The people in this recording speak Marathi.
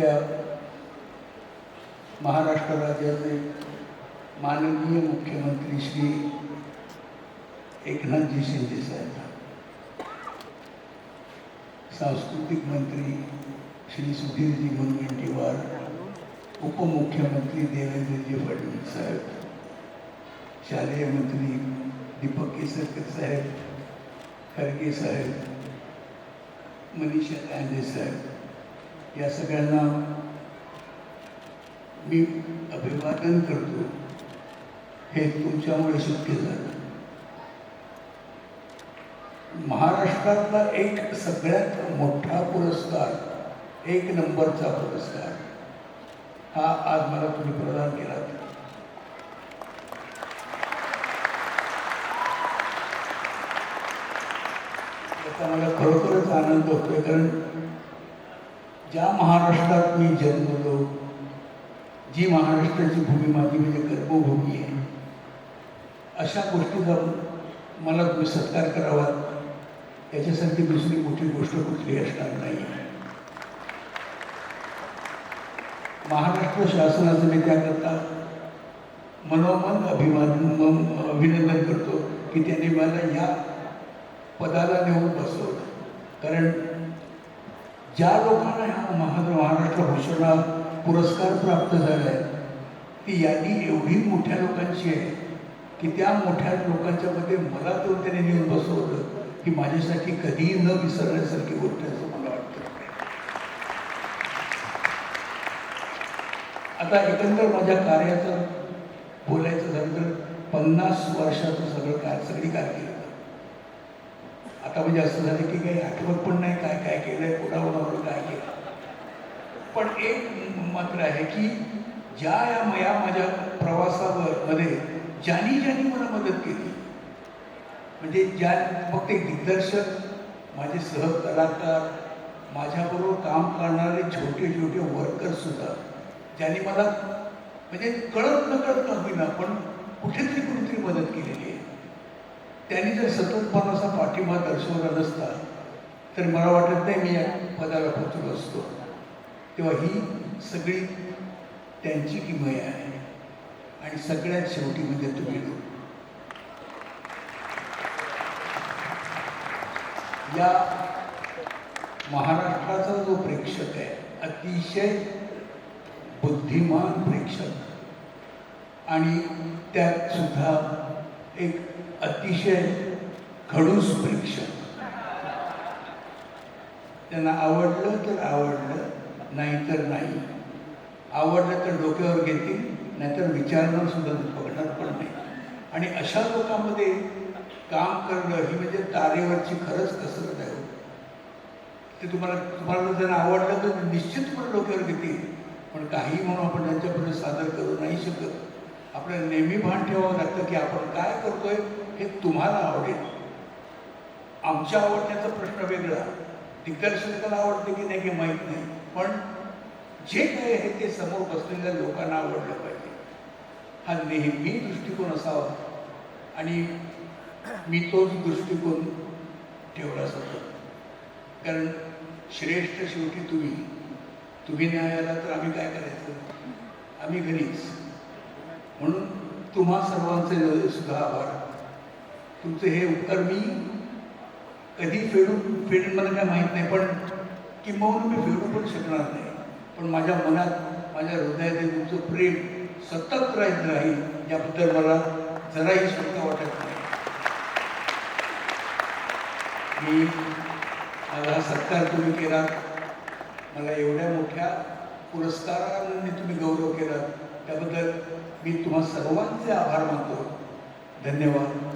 आपल्या महाराष्ट्र राज्याचे माननीय मुख्यमंत्री श्री एकनाथ जी शिंदे साहेब सांस्कृतिक मंत्री श्री सुधीर जी मुनगंटीवार उप मुख्यमंत्री देवेंद्र जी फडणवीस साहेब, शालेय मंत्री दीपक केसरकर साहेब खरगे साहेब, मनीषा गांधी साहेब या सगळ्यांना मी अभिवादन करतो. हे तुमच्यामुळे शक्य झालं. महाराष्ट्रातला एक सगळ्यात मोठा पुरस्कार एक नंबरचा पुरस्कार हा आज मला तुम्ही प्रदान केला त्याचा मला खरोखरच आनंद होतोय कारण ज्या महाराष्ट्रात मी जन्मलो जी महाराष्ट्राची भूमी माझी म्हणजे कर्मभूमी आहे अशा गोष्टीचा मला तुम्ही सत्कार करावा याच्यासारखी दुसरी मोठी गोष्ट कुठली असणार नाही महाराष्ट्र शासनाचं मी त्याकरता मनोमन अभिमान अभिनंदन करतो की त्यांनी मला या पदाला नेऊन बसवलं. कारण ज्या लोकांना ह्या महा महाराष्ट्र भूषणा पुरस्कार प्राप्त झाला आहे ती यादी एवढी मोठ्या लोकांची आहे की त्या मोठ्या लोकांच्या मध्ये मला तो त्याने नेऊन बसवलं ही माझ्यासाठी कधीही न विसरण्यासारखी गोष्ट असं मला वाटतं. आता एकंदर माझ्या कार्याचं बोलायचं झालं तर पन्नास वर्षाचं सगळं काय सगळी कारकीर्द. आता म्हणजे असं झालं की काही आठवत पण नाही काय काय केलंय कोणाकोणावर काय केलं. पण एक मात्र आहे की ज्या या मया माझ्या प्रवासावर मध्ये ज्यांनी ज्यांनी मला मदत केली म्हणजे ज्या फक्त एक दिग्दर्शक माझे सहकलाकार माझ्याबरोबर काम करणारे छोटे छोटे वर्कर सुद्धा ज्यांनी मला म्हणजे कळत न कळत का होईना पण कुठेतरी कुठेतरी मदत केलेली आहे. त्यांनी जर सतत पाठिंबा दर्शवला नसता तर मला वाटत नाही मी या पदाला पोचलो असतो. तेव्हा ही सगळी त्यांची किमय आहे. आणि सगळ्यात शेवटी म्हणजे तुम्ही लोक. या महाराष्ट्राचा जो प्रेक्षक आहे अतिशय बुद्धिमान प्रेक्षक. आणि त्यात सुद्धा एक अतिशय खडूस प्रेक्षक त्यांना आवडलं तर आवडलं नाही तर नाही. आवडलं तर डोक्यावर घेतील नाहीतर विचारणार सुद्धा बघणार पण नाही. आणि अशा लोकांमध्ये काम करणं ही म्हणजे तारेवरची खरंच कसरत आहे हो. ते तुम्हाला तुम्हाला जर आवडलं तर निश्चितपणे डोक्यावर घेतील. पण काही म्हणून आपण त्यांच्यापुढे सादर करू नाही शकत. आपल्याला नेहमी भान ठेवावं लागतं की आपण काय करतोय हे तुम्हाला आवडेल. आमच्या आवडण्याचा प्रश्न वेगळा. दिग्दर्शकाला आवडते की नाही हे माहीत नाही. पण जे काही आहे ते समोर बसलेल्या लोकांना आवडलं पाहिजे. हा नेहमी दृष्टिकोन असावा. आणि मी तोच दृष्टिकोन ठेवला जातो. कारण श्रेष्ठ शेवटी तुम्ही. तुम्ही न्यायाला तर आम्ही काय करायचं? आम्ही घरीच. म्हणून तुम्हा सर्वांचे सुद्धा आभार. तुमचे हे उपकार मी कधी फेडून फेडून मला काय माहीत नाही पण किंबहुना मी फेडू पण शकणार नाही. पण माझ्या मनात माझ्या हृदयात तुमचं प्रेम सतत राहील राहील याबद्दल मला जराही शंका वाटत नाही. मी माझा हा सत्कार तुम्ही केला मला एवढ्या मोठ्या पुरस्काराने तुम्ही गौरव केला त्याबद्दल मी तुम्हा सर्वांचे आभार मानतो. धन्यवाद.